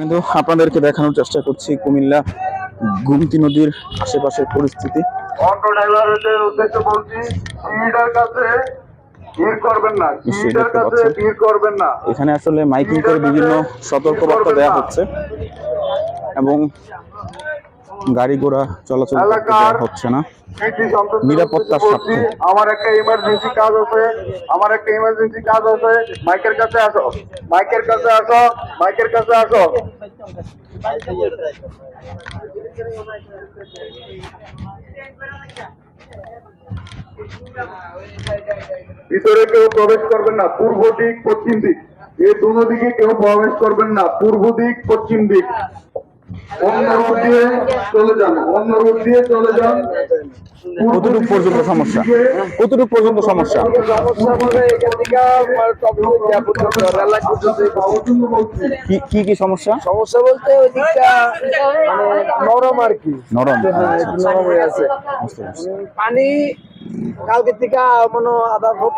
কিন্তু আপনাদেরকে দেখানোর চেষ্টা করছি কুমিল্লা গুমতি নদীর আশেপাশের পরিস্থিতি। অটো ড্রাইভারদের উদ্দেশ্যে বলছি সিলিন্ডার কাছে ভিড় করবেন না নিশ্চয়ই কাছে ভিড় করবেন না। এখানে আসলে মাইকিং করে বিভিন্ন সতর্কবার্তা দেওয়া হচ্ছে। এবং গাড়ি ঘোড়া চলাচল হচ্ছে না। নিরাপত্তার স্বার্থে। আমার একটা ইমার্জেন্সি কাজ আছে আমার একটা ইমার্জেন্সি কাজ আছে। মাইকের কাছে আসো মাইকের কাছে আসো মাইকের কাছে আসো। ভিতরে কেউ প্রবেশ করবেন না পূর্ব দিক পশ্চিম দিক। এই দুনো দিকে কেউ প্রবেশ করবেন না পূর্ব দিক পশ্চিম দিক। অন্য রুট দিয়ে চলে যান অন্য রুট দিয়ে চলে যান। কতটুকু পর্যন্ত সমস্যা? কতটুকু পর্যন্ত সমস্যা? কি কি সমস্যা? সমস্যা বলতে ওই দিকটা মানে নরম আর কি। নরম। হ্যাঁ, নরম হয়ে আছে। বুঝতে পারছি। উম, পানি কালকে থেকে মনে আধা ফুট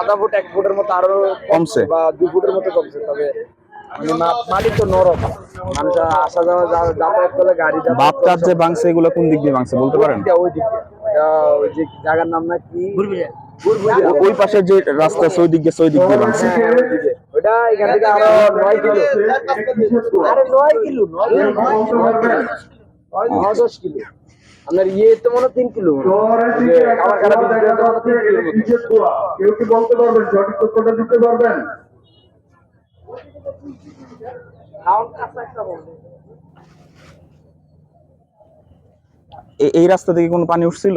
আধা ফুট এক ফুটের মতো আরও কমছে? বা দু ফুটের মতো কমছে তবে মাটি তো নরম। মানুষ আসা যাওয়া যা- যাতায়াত করলে গাড়ি যাতায়াত বাপ করলে যে ভাঙছে এগুলো কোন দিক দিয়ে ভাঙছে বলতে পারেন? ওই দিকে ওই যে জায়গার নাম না কি? ওই পাশের যে রাস্তা ওই দিক দিয়ে ওই দিক দিয়ে ভাঙছে। ওই দিকে। ওটা এখান থেকে আরও নয় কিলো। আরে নয় কিলো নয় কিলো। নয় নয় দশ কিলো। আপনার ইয়ে তো মনে তিন কিলো। মনে আমার খারাপ কিলো। কেউ কি বলতে পারবেন? সঠিক তথ্যটা দিতে পারবেন? এই রাস্তা থেকে কোনো পানি উঠছিল?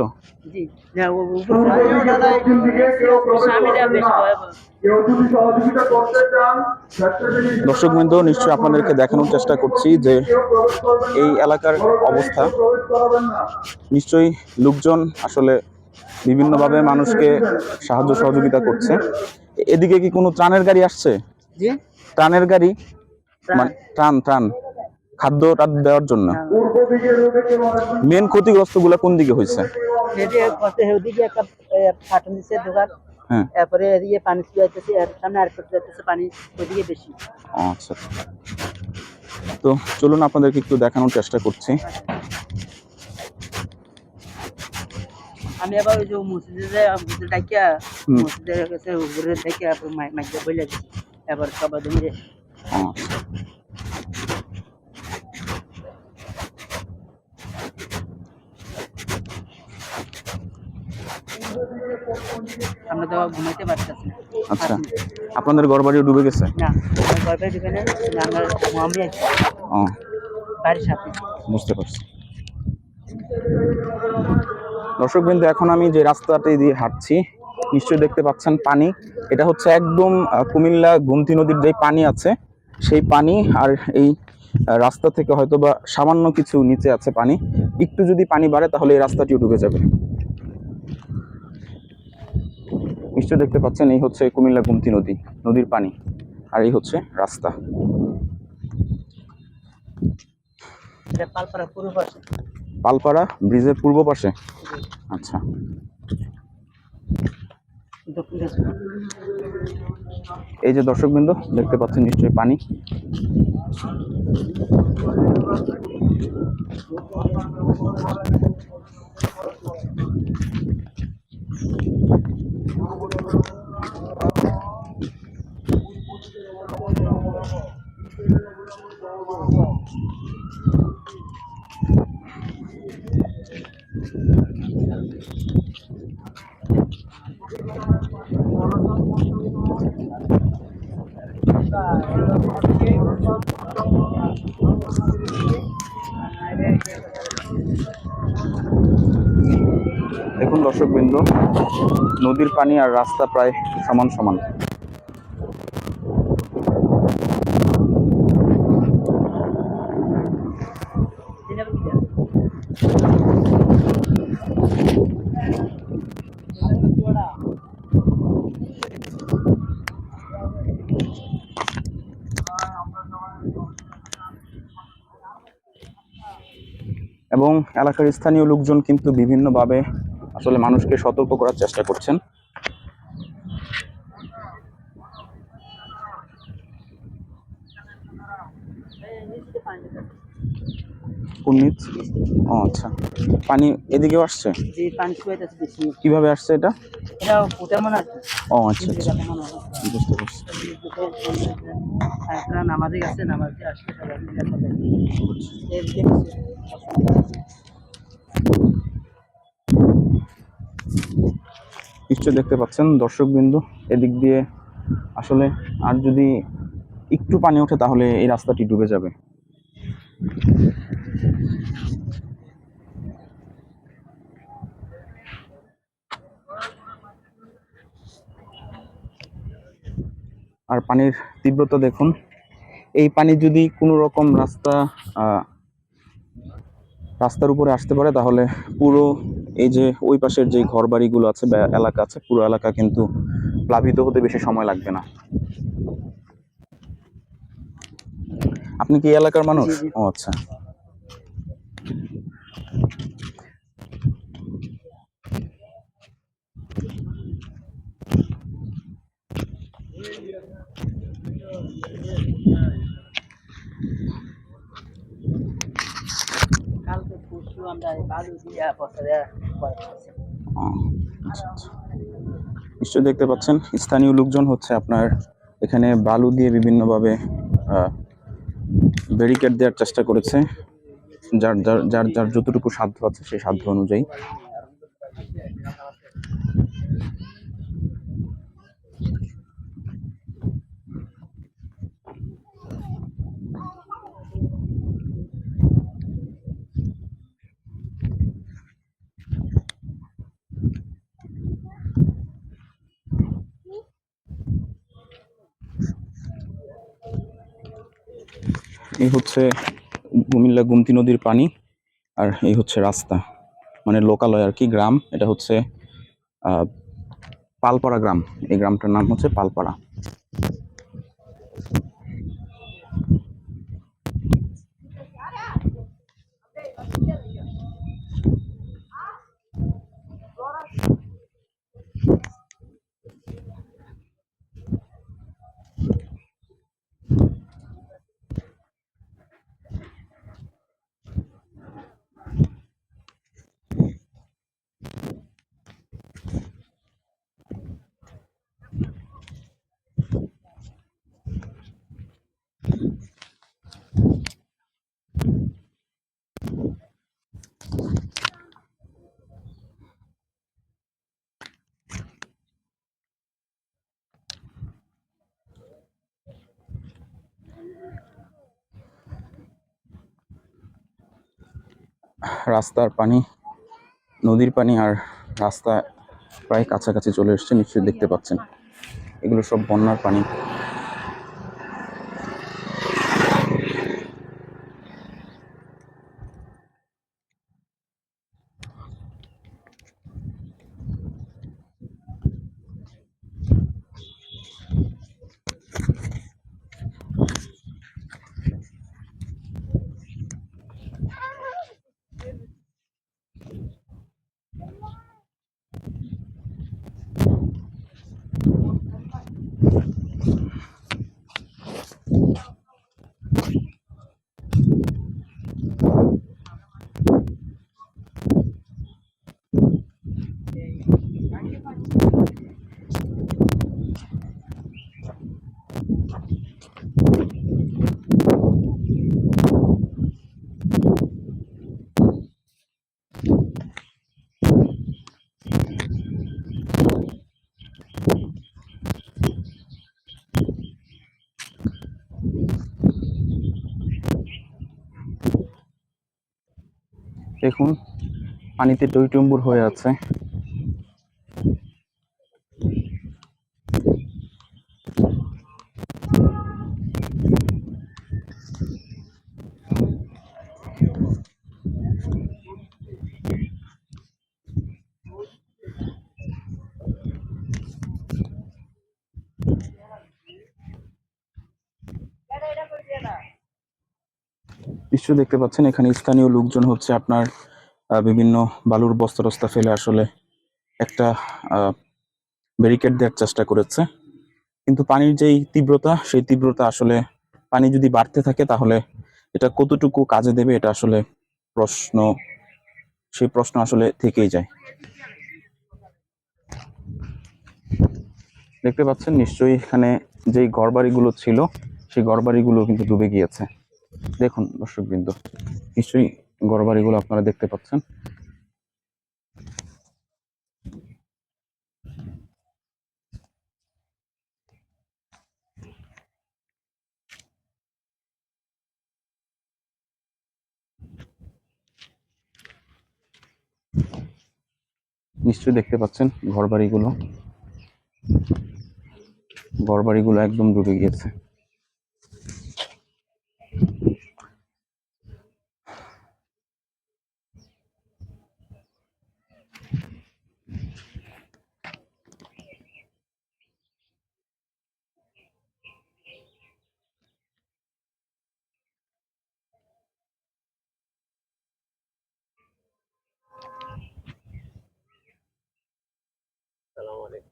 দর্শক বৃন্দ নিশ্চয়ই আপনাদেরকে দেখানোর চেষ্টা করছি যে। এই এলাকার অবস্থা। নিশ্চয়ই লোকজন আসলে বিভিন্নভাবে মানুষকে সাহায্য সহযোগিতা করছে। এদিকে কি কোনো ত্রাণের গাড়ি আসছে? জি? ত্রাণের গাড়ি মানে ত্রাণ ত্রাণ। খাদ্য দেওয়ার জন্য। মেন ক্ষতিগ্রস্তগুলা কোন দিকে হয়েছে হ্যাঁ তারপরে এদিকে পানি চুয়াইতেছে এর সামনে এয়ারপোর্ট যাইতেছে পানি ওদিকে বেশি। আচ্ছা। তো চলুন আপনাদেরকে একটু দেখানোর চেষ্টা করছি। আমি আবার ওই যে মসজিদে মসজিদে ডাকিয়া। মসজিদের কাছে উপরে ডাকিয়া মাইকে বলে দিচ্ছি এবার। আমরা তো ঘুমাইতে পারতেছি আচ্ছা আপনাদের ঘর বাড়িও ডুবে গেছে? না আমার গর্বের দোকানে আমরা ঘুমাবি ও বাড়ির সাথে। বুঝতে পারছি। দর্শক বিন্দু এখন আমি যে রাস্তাটি দিয়ে হাঁটছি নিশ্চয়ই দেখতে পাচ্ছেন পানি। এটা হচ্ছে একদম কুমিল্লা গুমতি নদীর যে পানি আছে সেই পানি আর এই রাস্তা থেকে হয়তো বা সামান্য কিছু নিচে আছে পানি। একটু যদি পানি বাড়ে তাহলে এই রাস্তাটিও ডুবে যাবে। নিশ্চয়ই দেখতে পাচ্ছেন এই হচ্ছে কুমিল্লা গুমতি নদী নদীর পানি আর এই হচ্ছে রাস্তা। পালপাড়া ব্রিজের পূর্ব পাশে? আচ্ছা। এই যে দর্শকবৃন্দ দেখতে পাচ্ছেন নিশ্চয়ই পানি। দেখুন দর্শকবৃন্দ, নদীর পানি আর রাস্তা প্রায় সমান সমান। এবং এলাকার স্থানীয় লোকজন কিন্তু বিভিন্নভাবে আসলে মানুষকে সতর্ক করার চেষ্টা করছেন। ও আচ্ছা। পানি এদিকেও আসছে? কীভাবে আসছে এটা? ও আচ্ছা আচ্ছা। হয়। বুঝতে পারছি। নামাজে গেছে নামাজে আসলে নিশ্চয় দেখতে পাচ্ছেন দর্শক বিন্দু এদিক দিয়ে আসলে আর যদি একটু পানি ওঠে তাহলে এই রাস্তাটি ডুবে যাবে। আর পানির তীব্রতা দেখুন। এই পানি যদি কোনো রকম রাস্তা রাস্তার উপরে আসতে পারে, তাহলে পুরো এই যে ওই পাশের যে ঘর বাড়িগুলো আছে বা এলাকা আছে পুরো এলাকা কিন্তু প্লাবিত হতে বেশি সময় লাগবে না। আপনি কি এলাকার মানুষ। ও আচ্ছা কালকে পরশু আমরা বালু দিয়া বসে দেয়া পরে করছি। ও, আচ্ছা, আচ্ছা। নিশ্চয়ই দেখতে পাচ্ছেন, স্থানীয় লোকজন হচ্ছে আপনার এখানে বালু দিয়ে বিভিন্নভাবে ব্যারিকেড দেওয়ার চেষ্টা করেছে। যার যার যার যার যতটুকু সাধ্য আছে সেই সাধ্য অনুযায়ী। এই হচ্ছে কুমিল্লা গুমতি নদীর পানি আর এই হচ্ছে রাস্তা মানে লোকালয় আর কি গ্রাম এটা হচ্ছে পালপাড়া গ্রাম এই গ্রামটার নাম হচ্ছে পালপাড়া রাস্তার পানি, নদীর পানি আর রাস্তা প্রায় কাছাকাছি চলে এসছে, নিশ্চয়ই দেখতে পাচ্ছেন। এগুলো সব বন্যার পানি। দেখুন পানিতে টইটুম্বুর হয়ে আছে। নিশ্চয়ই দেখতে পাচ্ছেন, এখানে স্থানীয় লোকজন হচ্ছে আপনার বিভিন্ন বালুর বস্তা টস্তা ফেলে আসলে একটা ব্যারিকেড দেওয়ার চেষ্টা করেছে। কিন্তু পানির যেই তীব্রতা, সেই তীব্রতা আসলে পানি যদি বাড়তে থাকে তাহলে এটা কতটুকু কাজে দেবে এটা আসলে প্রশ্ন, সেই প্রশ্ন আসলে থেকেই যায়। দেখতে পাচ্ছেন নিশ্চয়ই এখানে যেই ঘরবাড়িগুলো ছিল, সেই ঘরবাড়িগুলো কিন্তু ডুবে গিয়েছে। দেখুন দর্শকবৃন্দ, নিশ্চয়ই ঘরবাড়িগুলো আপনারা দেখতে পাচ্ছেন। নিশ্চয়ই দেখতে পাচ্ছেন ঘরবাড়িগুলো। ঘরবাড়িগুলো একদম ডুবে গিয়েছে।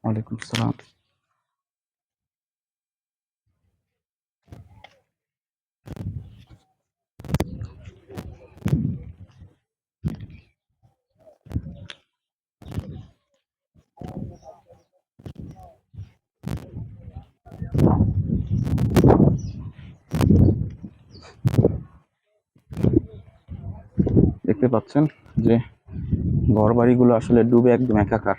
ওয়ালাইকুম দেখতে পাচ্ছেন যে ঘর বাড়িগুলো আসলে ডুবে একদম একাকার।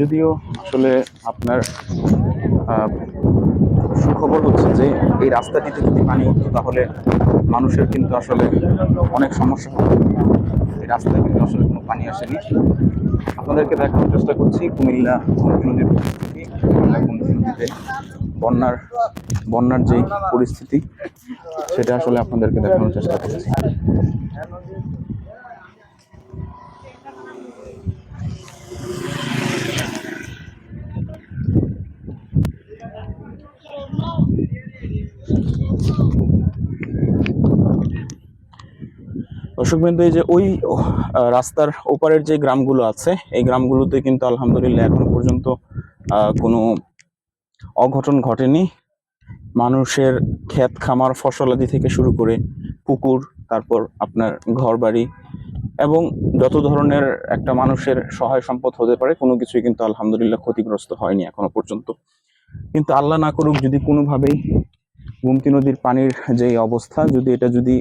যদিও আসলে আপনার সুখবর হচ্ছে যে এই রাস্তাটিতে যদি পানি উঠতো তাহলে মানুষের কিন্তু আসলে অনেক সমস্যা হতো। এই রাস্তায় কিন্তু আসলে কোনো পানি আসেনি। আপনাদেরকে দেখানোর চেষ্টা করছি কুমিল্লা গোমতী নদীর পরিস্থিতি কুমিল্লা গোমতী নদীতে বন্যার বন্যার যে পরিস্থিতি, সেটা আসলে আপনাদেরকে দেখানোর চেষ্টা করছি। দর্শকবৃন্দ, এই যে ওই রাস্তার ওপারের যে গ্রামগুলো আছে, এই গ্রামগুলোতে কিন্তু আলহামদুলিল্লাহ এখনও পর্যন্ত কোনো অঘটন ঘটেনি। মানুষের ক্ষেত খামার ফসলাদি থেকে শুরু করে পুকুর, তারপর আপনার ঘর বাড়ি এবং যত ধরনের একটা মানুষের সহায় সম্পদ হতে পারে, কোনো কিছুই কিন্তু আলহামদুলিল্লাহ ক্ষতিগ্রস্ত হয়নি এখনও পর্যন্ত। কিন্তু আল্লাহ না করুক, যদি কোনোভাবেই গোমতী নদীর পানির যে অবস্থা, যদি এটা যদি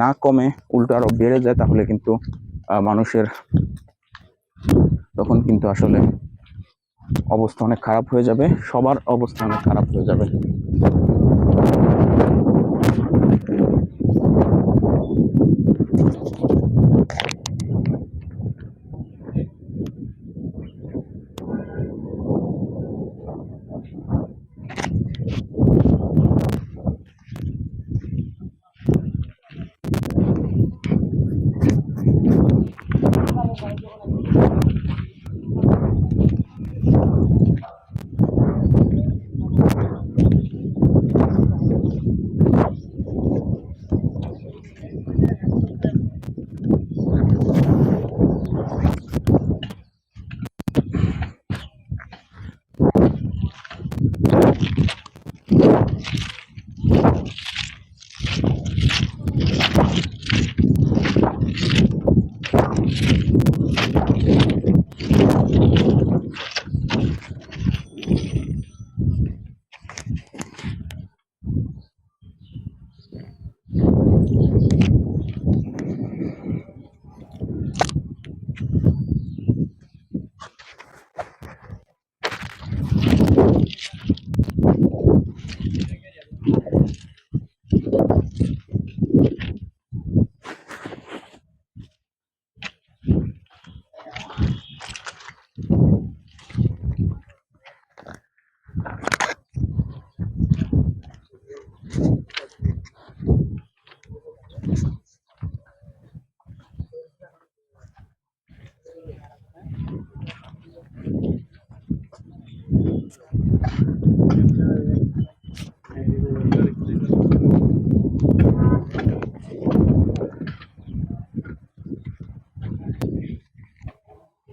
না কমে, উল্টো আরও বেড়ে যায়, তাহলে কিন্তু মানুষের তখন কিন্তু আসলে অবস্থা অনেক খারাপ হয়ে যাবে, সবার অবস্থা অনেক খারাপ হয়ে যাবে।